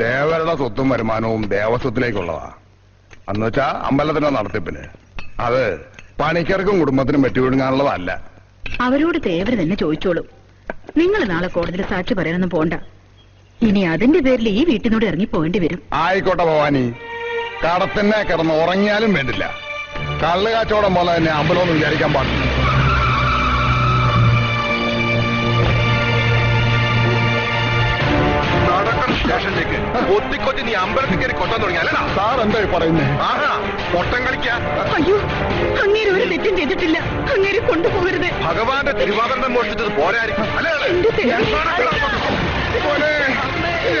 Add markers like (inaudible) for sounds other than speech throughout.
തേവരുടെ സ്വത്തും വരുമാനവും ദേവസ്വത്തിലേക്കുള്ളതാ. എന്നുവെച്ചാ അമ്പലത്തിന്റെ നടത്തിപ്പിന്. അത് പണിക്കർക്കും കുടുംബത്തിനും വെട്ടിവിടുങ്ങാനുള്ളതല്ല അവരോട് തേവര് തന്നെ ചോദിച്ചോളൂ. നിങ്ങൾ നാളെ കോടതിയിൽ സാക്ഷി പറയാനൊന്നും പോണ്ട. ഇനി അതിന്റെ പേരിൽ ഈ വീട്ടിനോട് ഇറങ്ങി പോകേണ്ടി വരും. ആയിക്കോട്ടെ ഭവാനി. കടത്തിനെ കിടന്ന് ഉറങ്ങിയാലും വേണ്ടില്ല. കള്ളുകാച്ചോടം പോലെ തന്നെ അമ്പലമൊന്നും വിചാരിക്കാൻ പാടില്ല. സ്റ്റേഷനിലേക്ക് ഒത്തിക്കൊത്തി നീ അമ്പലത്തിൽ കയറി കൊട്ടാൻ തുടങ്ങി. അല്ലടാ. സാർ എന്തായി പറയുന്നേ? ആഹാ പൊട്ടം കളിക്ക. അയ്യോ അങ്ങേര് ഒരു തെറ്റും ചെയ്തിട്ടില്ല. അങ്ങേര് കൊണ്ടുപോകരുത്. ഭഗവാന്റെ തിരുവാഭരണം മോഷ്ടിച്ചത് പോരായിരിക്കും. അല്ലേ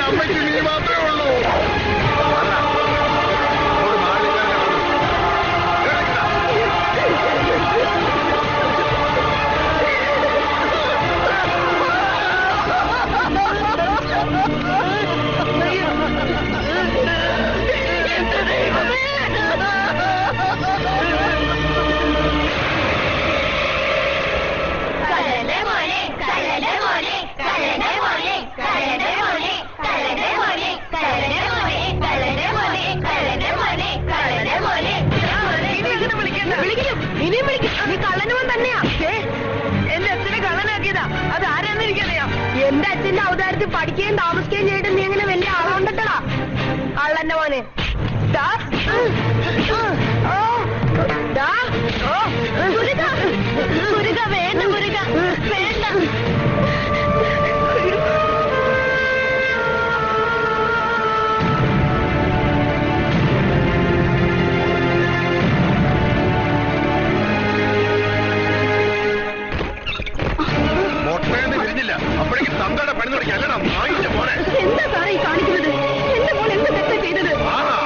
അമ്മയ്ക്ക് നീ മാത്രമേ ഉള്ളൂ. എനിക്കറിയാം. എന്റെ അച്ഛന്റെ അവതാരത്തിൽ പഠിക്കുകയും താമസിക്കുകയും ചെയ്തിട്ട് നീ അങ്ങനെ വലിയ ആളുണ്ടട്ടടാ കള്ളന്റെ മോനെ. എന്താ സാറേ ഈ കാണിക്കുന്നത്? എന്റെ മോൻ എന്ത് തെറ്റാ ചെയ്തത്?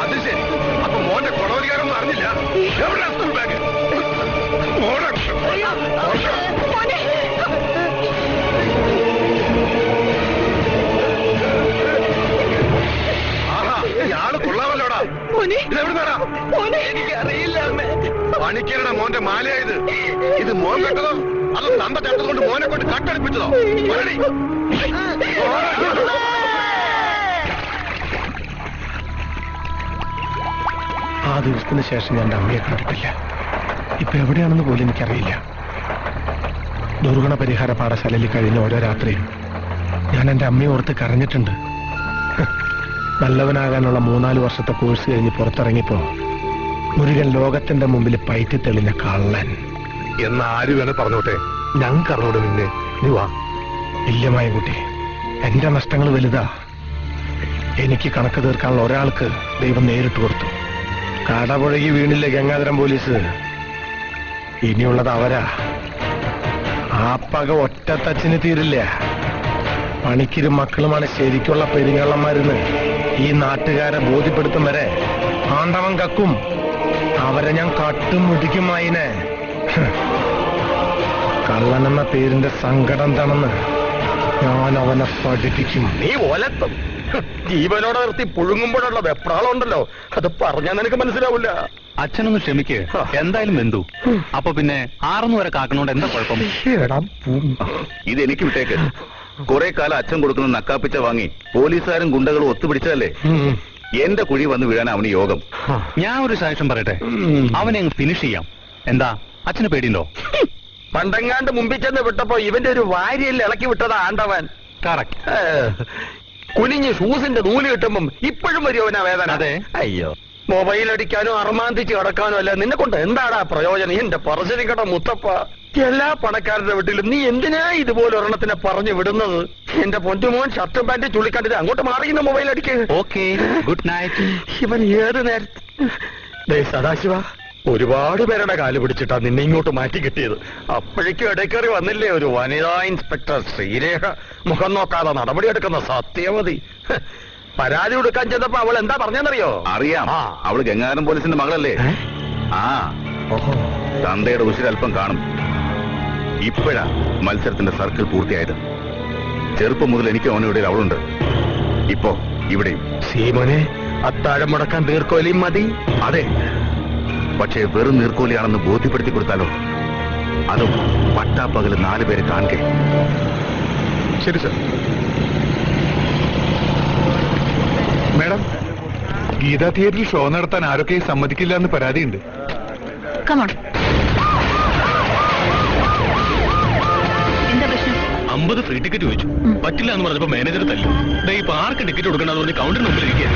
അത് ശരി. അപ്പൊ മോന്റെ കൊടവധികാരം അറിഞ്ഞില്ല? ഇയാൾ കൊള്ളാമല്ലോടാ. ഇതെവിടുന്നാടാ എനിക്കറിയില്ല പണിക്കരുടെ മോന്റെ മാലയായത് ഇത് മോൻ കെട്ടതോ? അതോ തന്ത ചട്ടതുകൊണ്ട് മോനെ കൊണ്ട് കട്ടടിപ്പിച്ചതോ. ആ ദിവസത്തിന് ശേഷം ഞാൻ അമ്മയെ കണ്ടിട്ടില്ല ഇപ്പൊ എവിടെയാണെന്ന് പോലും എനിക്കറിയില്ല. ദുർഗുണ പരിഹാര പാഠശാലയിൽ കഴിഞ്ഞ ഓരോ രാത്രിയും ഞാൻ എന്റെ അമ്മയെ ഓർത്ത് കരഞ്ഞിട്ടുണ്ട്. നല്ലവനാകാനുള്ള മൂന്നാൽ വർഷത്തെ കോഴ്സ് കഴിഞ്ഞ് പുറത്തിറങ്ങിപ്പോ മുരുകൻ ലോകത്തിന്റെ മുമ്പിൽ പയറ്റി തെളിഞ്ഞ കള്ളൻ. എന്ന് ആര് വേണേ പറഞ്ഞോട്ടെ? ഞങ്ങൾക്ക് അറിഞ്ഞോട് നിന്നെ. നീ വാ. ഇല്ലമായ കുട്ടി എന്റെ നഷ്ടങ്ങൾ വലുതാ. എനിക്ക് കണക്ക് തീർക്കാനുള്ള ഒരാൾക്ക് ദൈവം നേരിട്ട് കൊടുത്തു. കാടപുഴകി വീണില്ല ഗംഗാധരം പോലീസ്? ഇനിയുള്ളത് അവരാ. ആ പക ഒറ്റത്തച്ചിന് തീരില്ല. പണിക്കിരും മക്കളുമാണ് ശരിക്കുള്ള പെരിങ്ങള്ളന്മാരെന്ന് ഈ നാട്ടുകാരെ ബോധ്യപ്പെടുത്തും വരെ ആണ്ടവൻ കക്കും. അവരെ ഞാൻ കട്ടും മുടിക്കും അതിനെ (coughs) കള്ളൻ എന്ന പേരിന്റെ സങ്കടം എന്താണെന്ന് ഞാൻ അവനെ പഠിപ്പിക്കും. നീ ഓലത്തും. (laughs) ജീവനോടെ നിർത്തി പുഴുങ്ങുമ്പോഴുള്ള വെപ്രാളം ഉണ്ടല്ലോ അത് പറഞ്ഞാൽ നിനക്ക് മനസ്സിലാവില്ല. അച്ഛനൊന്ന് ക്ഷമിക്ക്. എന്തായാലും വെന്തു അപ്പൊ പിന്നെ ആറുന്നു വരെ കാക്കണോണ്ട് എന്താ കുഴപ്പം? ഇത് എനിക്ക് വിട്ടേക്ക്. കുറെ കാലം അച്ഛൻ കൊടുക്കുന്ന നക്കാപ്പിച്ച വാങ്ങി പോലീസുകാരും ഗുണ്ടകളും ഒത്തുപിടിച്ചതല്ലേ. എന്റെ കുഴി വന്ന് വീഴാൻ അവന് യോഗം. ഞാൻ ഒരു സാക്ഷ്യം പറയട്ടെ? അവനെ അങ്ങ് ഫിനിഷ് ചെയ്യാം. എന്താ? അച്ഛന് പേടിയുണ്ടോ? പണ്ടെങ്ങാണ്ട് മുമ്പിൽ ചെന്ന് വിട്ടപ്പോ ഇവന്റെ ഒരു വാര്യയിൽ ഇളക്കി വിട്ടതാ ആണ്ടവൻ. കറക്റ്റ് കുനിഞ്ഞ് ഷൂസിന്റെ നൂൽ കിട്ടുമ്പം ഇപ്പോഴും വരുമോനാ വേദന. അതെ. അയ്യോ. മൊബൈൽ അടിക്കാനോ അർമാന്തിച്ച് കിടക്കാനോ അല്ല. നിന്നെ കൊണ്ട് എന്താടാ പ്രയോജനം? എന്റെ പറശ്ശിനിക്കട്ട മുത്തപ്പ. എല്ലാ പണക്കാരുടെ വീട്ടിലും നീ എന്തിനാ ഇതുപോലെ ഒരെണ്ണത്തിനെ പറഞ്ഞു വിടുന്നത്? എന്റെ പൊന്നുമോൻ ഷർട്ടും പാന്റും ചുള്ളിക്കണ്ടിട്ട് അങ്ങോട്ട് മാറിയുന്ന മൊബൈൽ അടിക്കുക ഓക്കെ ഗുഡ് നൈറ്റ് ഇവൻ ഏത് നേരത്തെ സദാശിവ. ഒരുപാട് പേരുടെ കാൽ പിടിച്ചിട്ടാ നിന്നെ ഇങ്ങോട്ട് മാറ്റി കിട്ടിയത്. അപ്പോഴേക്കും ഇടയ്ക്കറി വന്നില്ലേ ഒരു വനിതാ ഇൻസ്പെക്ടർ ശ്രീരേഖ? മുഖം നോക്കാതെ നടപടിയെടുക്കുന്ന സത്യമതി സത്യവതി പരാതി കൊടുക്കാൻ ചെന്നപ്പോ അവൾ എന്താ പറഞ്ഞെന്നറിയോ അറിയാം. അവൾ അവൾ ഗംഗാധരം പോലീസിന്റെ മകളല്ലേ? ആ. തന്തയുടെ ഉശിരൽപ്പം കാണും. ഇപ്പോഴാ മത്സരത്തിന്റെ സർക്കിൾ പൂർത്തിയായത്. ചെറുപ്പം മുതൽ എനിക്ക് അവനോട് അവളുണ്ട്. ഇപ്പോ ഇവിടെയും. സീമനെ അത്താഴം മുടക്കാൻ തീർക്കോലിയും മതി? അതെ. പക്ഷേ വെറും നീർക്കോലിയാണെന്ന് ബോധ്യപ്പെടുത്തി കൊടുത്താലോ? അതും പട്ടാപ്പകൽ നാലു പേര് കാണുക. ശരി സർ. ഗീതാ തിയേറ്ററിൽ ഷോ നടത്താൻ ആരൊക്കെ സമ്മതിക്കില്ല എന്ന് പരാതിയുണ്ട്. കമോൺ അമ്പത് ഫ്രീ ടിക്കറ്റ് ചോദിച്ചു. പറ്റില്ല എന്ന് പറഞ്ഞപ്പോ മാനേജർ തല്ലു. ദേ ഇപ്പൊ ആർക്ക് ടിക്കറ്റ് കൊടുക്കണമെന്ന് പറഞ്ഞ് കൗണ്ടറിന് മുമ്പിൽ ഇരിക്കുക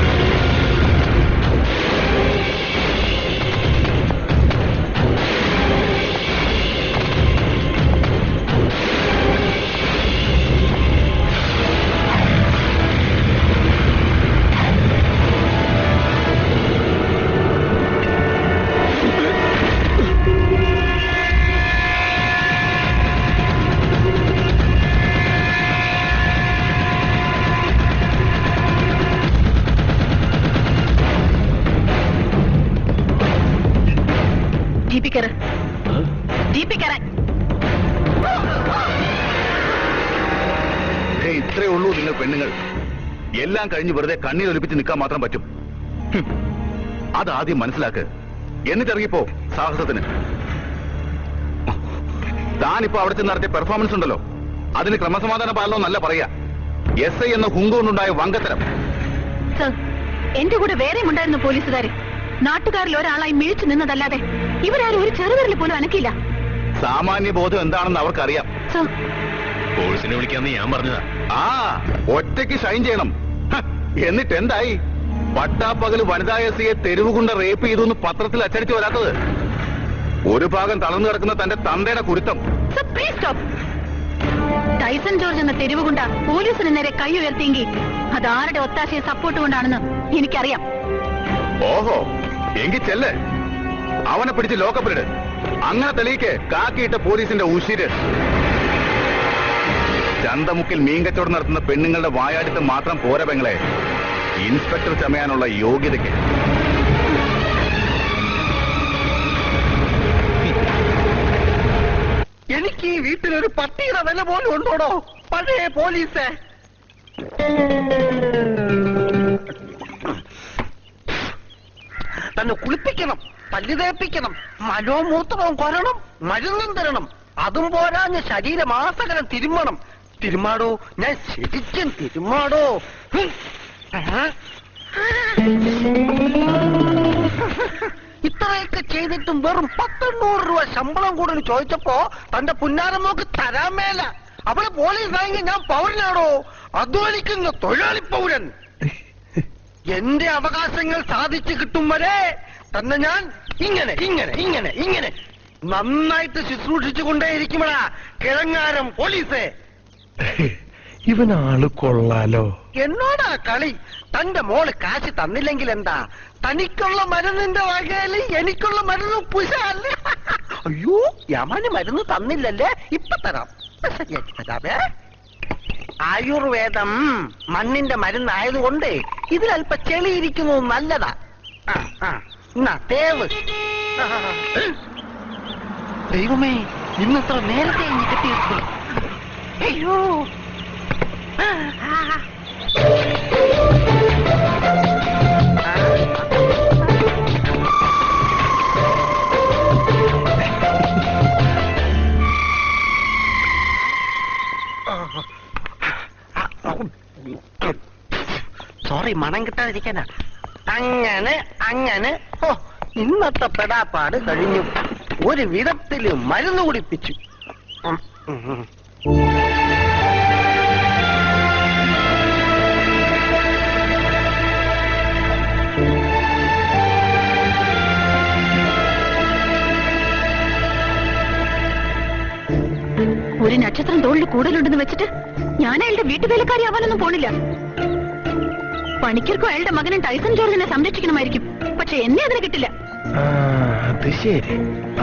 ജീപ്പി കയറ് ജീപ്പി കയറാൻ ഇത്രേ ഉള്ളൂ നിങ്ങൾ പെണ്ണുങ്ങൾ. എല്ലാം കഴിഞ്ഞ് വെറുതെ കണ്ണിൽ ഒലിപ്പിച്ച് നിൽക്കാൻ മാത്രം പറ്റും. അതാദ്യം മനസ്സിലാക്ക്. എന്നിട്ടിറങ്ങിപ്പോ സാഹസത്തിന്. താനിപ്പോ അവിടെ ചെന്ന് നടത്തിയ പെർഫോമൻസ് ഉണ്ടല്ലോ. അതിന് ക്രമസമാധാന പാലനം നല്ല പറയാ. എസ് ഐ എന്ന ഹുങ്കുകൊണ്ടുണ്ടായ വങ്കത്തരം. സർ എന്റെ കൂടെ വേറെയും ഉണ്ടായിരുന്നു പോലീസുകാര് നാട്ടുകാരിൽ ഒരാളായി മിഴിച്ചു നിന്നതല്ലാതെ ഇവരാരും ഒരു ചെറുവിരൽ പോലും അനക്കില്ല. സാമാന്യ ബോധം എന്താണെന്ന് അവർക്കറിയാം. കോഴ്സിനെ വിളിക്കാന്ന് ഞാൻ പറഞ്ഞതാ. ആ ഒറ്റയ്ക്ക് ഷൈൻ ചെയ്യണം. എന്നിട്ട് എന്തായി? പട്ടാപ്പകൽ വനിതാ എസ് സിയെ തെരുവുകൊണ്ട് റേപ്പ് ചെയ്തു എന്ന് പത്രത്തിൽ അച്ചടിച്ചു വരാത്തത്. ഒരു ഭാഗം തളർന്നു കിടക്കുന്ന തന്റെ തന്തയുടെ കുരുത്തം. Sir please stop. Tyson George എന്ന തെരുവുകൊണ്ട പോലീസിന് നേരെ കൈ ഉയർത്തിയെങ്കിൽ അത് ആരുടെ ഒത്താശയെ സപ്പോർട്ട് കൊണ്ടാണെന്ന് എനിക്കറിയാം. ഓഹോ എങ്കിൽ ചെല്ല്. അവനെ പിടിച്ച് ലോക്കപ്പിലിട് അങ്ങനെ തെളിയിക്ക് കാക്കിയിട്ട പോലീസിന്റെ ഉശിര്. ചന്തമുക്കിൽ മീൻ നടത്തുന്ന പെണ്ണുങ്ങളുടെ വായാടിത്തം മാത്രം പോരാ പെങ്ങളെ. ഇൻസ്പെക്ടർ ചമയാനുള്ള യോഗ്യതയ്ക്ക്. എനിക്ക് ഈ വീട്ടിലൊരു പട്ടിയുടെ വില പോലും ഉണ്ടോടോ? പഴയ പോലീസ്. തന്നെ കുളിപ്പിക്കണം പല്ല് തേപ്പിക്കണം മനോമൂത്രവും കൊരണം മരുന്നും തരണം. അതും പോരാഞ്ഞ് ശരീരമാസകരം തിരുമ്മണം തിരുമാടോ ഞാൻ ശരിക്കും തിരുമാടോ. ഇത്രയൊക്കെ ചെയ്തിട്ടും വെറും പത്തെണ്ണൂറ് രൂപ ശമ്പളം കൂടുതൽ ചോദിച്ചപ്പോ തന്റെ പുന്നാരം നോക്ക് തരാൻ മേല. അവിടെ പോലീസ് ആയെങ്കിൽ ഞാൻ പൗരനാണോ? അധ്വാനിക്കുന്ന തൊഴിലാളി പൗരൻ. എന്റെ അവകാശങ്ങൾ സാധിച്ചു കിട്ടും വരെ തന്നെ ഞാൻ ഇങ്ങനെ ഇങ്ങനെ ഇങ്ങനെ ഇങ്ങനെ നന്നായിട്ട് ശുശ്രൂഷിച്ചു കൊണ്ടേയിരിക്കുമ്പോഴാ കിഴങ്ങാരം പോലീസേ. ഇവനാൾ കൊള്ളാലോ. എന്നോടാ കളി? തന്റെ മോൾ കാശ് തന്നില്ലെങ്കിൽ എന്താ? തനിക്കുള്ള മരുന്നിന്റെ വകയിൽ എനിക്കുള്ള മരുന്ന് പുശല്ലേ അയ്യോ യമന് മരുന്ന് തന്നില്ലല്ലേ? ഇപ്പൊ തരാം. ശരിയാക്കി തരാമേ. ആയുർവേദം മണ്ണിന്റെ മരുന്നായതുകൊണ്ട് ഇതിലല്പ ചെളിയിരിക്കുന്നത് നല്ലതാ. എന്നാ തേവ്. ദൈവമേ ഇന്നത്ര നേരത്തെ ഇനി കിട്ടിയത് അയ്യോ മണം കിട്ടാതിരിക്കാനാ. അങ്ങനെ അങ്ങനെ ഓ ഇന്നത്തെ പെടാപ്പാട് കഴിഞ്ഞു. ഒരു വിധത്തിൽ മരുന്ന് കുടിപ്പിച്ചു. ഒരു നക്ഷത്രം തോളിൽ കൂടുതലുണ്ടെന്ന് വെച്ചിട്ട് ഞാൻ അയാളുടെ വീട്ടുവേലക്കാരി ആവാനൊന്നും പോണില്ല. പണിക്കർക്കും അയാളുടെ മകനും ടൈസൺ ജോർജിനെ സംരക്ഷിക്കണമായിരിക്കും. പക്ഷെ എന്നെ അതിന് കിട്ടില്ല. അത് ശരി.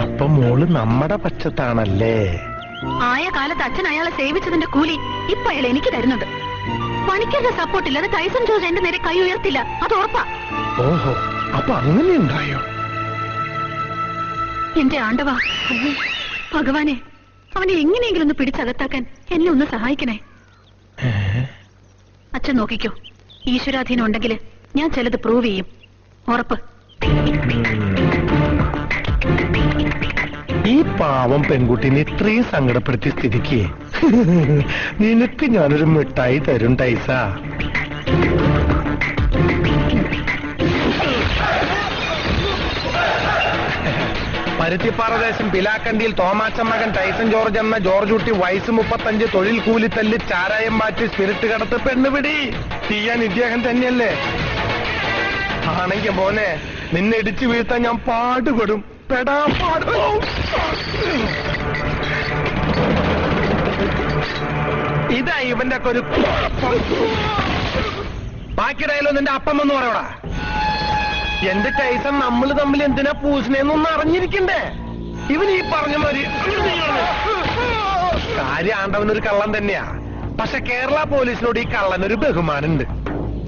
അപ്പൊ മോൾ നമ്മുടെ പക്ഷത്താണല്ലേ ആയ കാലത്ത് അച്ഛൻ അയാളെ സേവിച്ചതിന്റെ കൂലി ഇപ്പൊ അയാൾ എനിക്ക് തരുന്നത് പണിക്കരുടെ സപ്പോർട്ട് ഇല്ലാതെ ടൈസൺ ജോർജ് എന്റെ നേരെ കൈ ഉയർത്തില്ല. അത് ഉറപ്പാ. ഓഹോ അപ്പൊ അങ്ങനെ ഉണ്ടായോ എന്റെ ആണ്ടവാ ഭഗവാനെ അവനെ എങ്ങനെയെങ്കിലും ഒന്ന് പിടിച്ചകത്താക്കാൻ എന്നെ ഒന്ന് സഹായിക്കണേ. അച്ഛൻ നോക്കിക്കോ. ഈശ്വരാധീനം ഉണ്ടെങ്കിൽ ഞാൻ ചിലത് പ്രൂവ് ചെയ്യും. ഉറപ്പ്. ഈ പാവം പെൺകുട്ടിനെ ഇത്രയും സങ്കടപ്പെടുത്തി സ്ഥിതിക്ക് നിനക്ക് ഞാനൊരു മിഠായി തരും ടൈസ. പരുത്തിപ്പാറദേശം പിലാക്കണ്ടിയിൽ തോമാച്ച മകൻ ടൈസൺ ജോർജ് എന്ന ജോർജ് കുട്ടി വയസ്സ് മുപ്പത്തഞ്ച് തൊഴിൽ കൂലിത്തല്ല് ചാരായം മാറ്റി സ്പിരിറ്റ് കടത്ത് പെണ്ണുപിടി. ചെയ്യാൻ ഇദ്ദേഹം തന്നെയല്ലേ? ആണെങ്കിൽ മോനെ നിന്നെ ഇടിച്ചു വീഴ്ത്താൻ ഞാൻ പാടുപെടും. പെടാ പാടും ഇതാ ഇവന്റെ ഒക്കെ ഒരു. ബാക്കിയിടയിലോ നിന്റെ അപ്പം എന്ന് പറയടാ. എന്റെ ടൈസൺ നമ്മൾ തമ്മിൽ എന്തിനാ പൂസിനെന്നൊന്ന് അറിഞ്ഞിരിക്കണ്ടേ? ഇവൻ ഈ പറഞ്ഞ മാതിരി കാര്യം ആണ്ടവനൊരു കള്ളം തന്നെയാ. പക്ഷെ കേരള പോലീസിനോട് ഈ കള്ളനൊരു ബഹുമാനുണ്ട്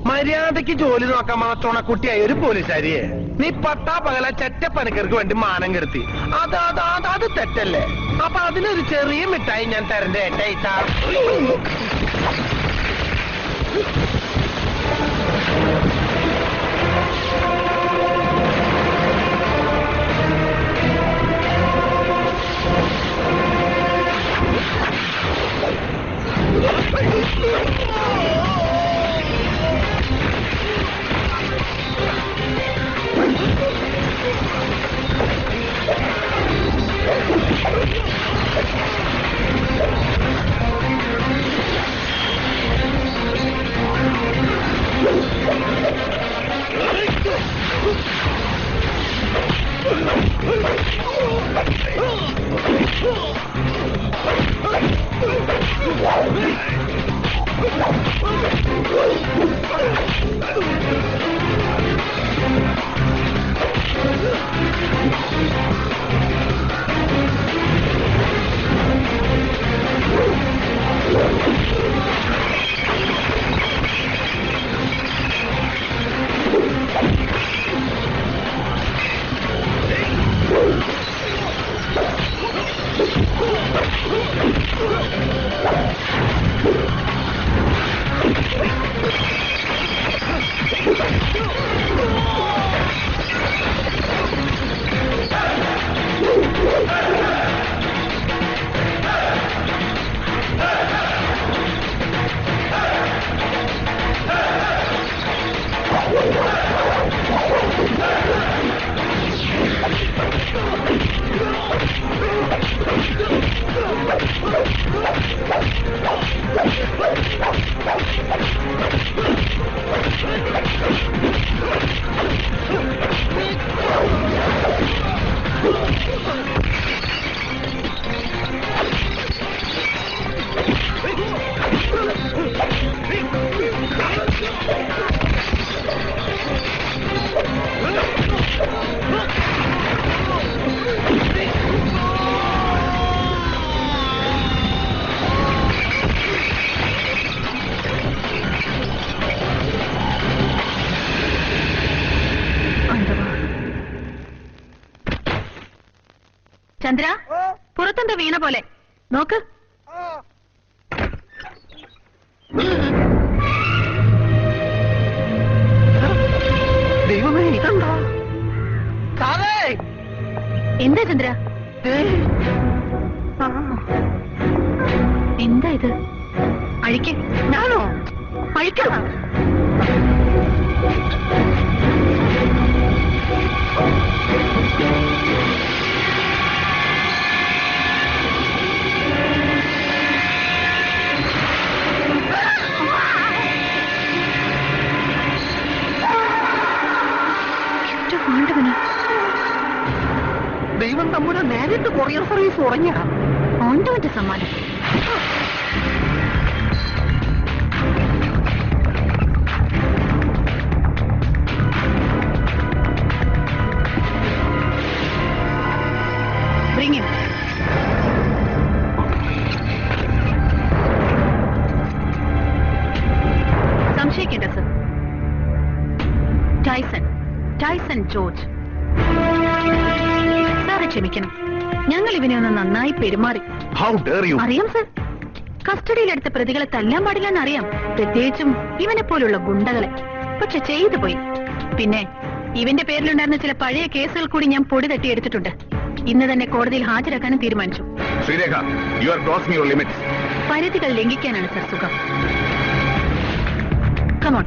മര്യാദയ്ക്ക് ജോലി നോക്കാൻ മാത്രമാണ് കുട്ടിയായ ഒരു പോലീസുകാരിയെ. നീ പട്ടാ പകല ചെറ്റപ്പനക്കർക്ക് വേണ്ടി മാനം കെടുത്തി. അത് അത് അത് അത് തെറ്റല്ലേ? അപ്പൊ അതിനൊരു ചെറിയ മിഠായി ഞാൻ തരണ്ടേ ടൈസ ചന്ദ്ര പുറത്തെന്താ വീണ പോലെ? നോക്ക്. ദൈവമേ ഇതെന്താ? സാറേ എന്താ ചന്ദ്ര? എന്താ ഇത്? അഴിക്ക്. ഞാനോ? അഴിക്കണോ സമ്മാനം. Bring him. സംശയിക്കേണ്ട സർ ടൈസൺ ടൈസൺ ജോർജ് സാറെ ക്ഷമിക്കണം. ഞങ്ങൾ ഇവനെ ഒന്ന് നന്നായി പെരുമാറി. ഹൗ ഡെയർ യു അറിയാം സർ. കസ്റ്റഡിയിലെടുത്ത പ്രതികളെ തല്ലാൻ പാടില്ലെന്ന് അറിയാം പ്രത്യേകിച്ചും ഇവനെ പോലുള്ള ഗുണ്ടകളെ. പക്ഷെ ചെയ്തു പോയി. പിന്നെ ഇവന്റെ പേരിലുണ്ടായിരുന്ന ചില പഴയ കേസുകൾ കൂടി ഞാൻ പൊടി തട്ടിയെടുത്തിട്ടുണ്ട് ഇന്ന് തന്നെ കോടതിയിൽ ഹാജരാക്കാനും തീരുമാനിച്ചു. Sreerekha you are crossing your limits പരിധികൾ ലംഘിക്കാനാണ് സർ സുഖം. കമോൺ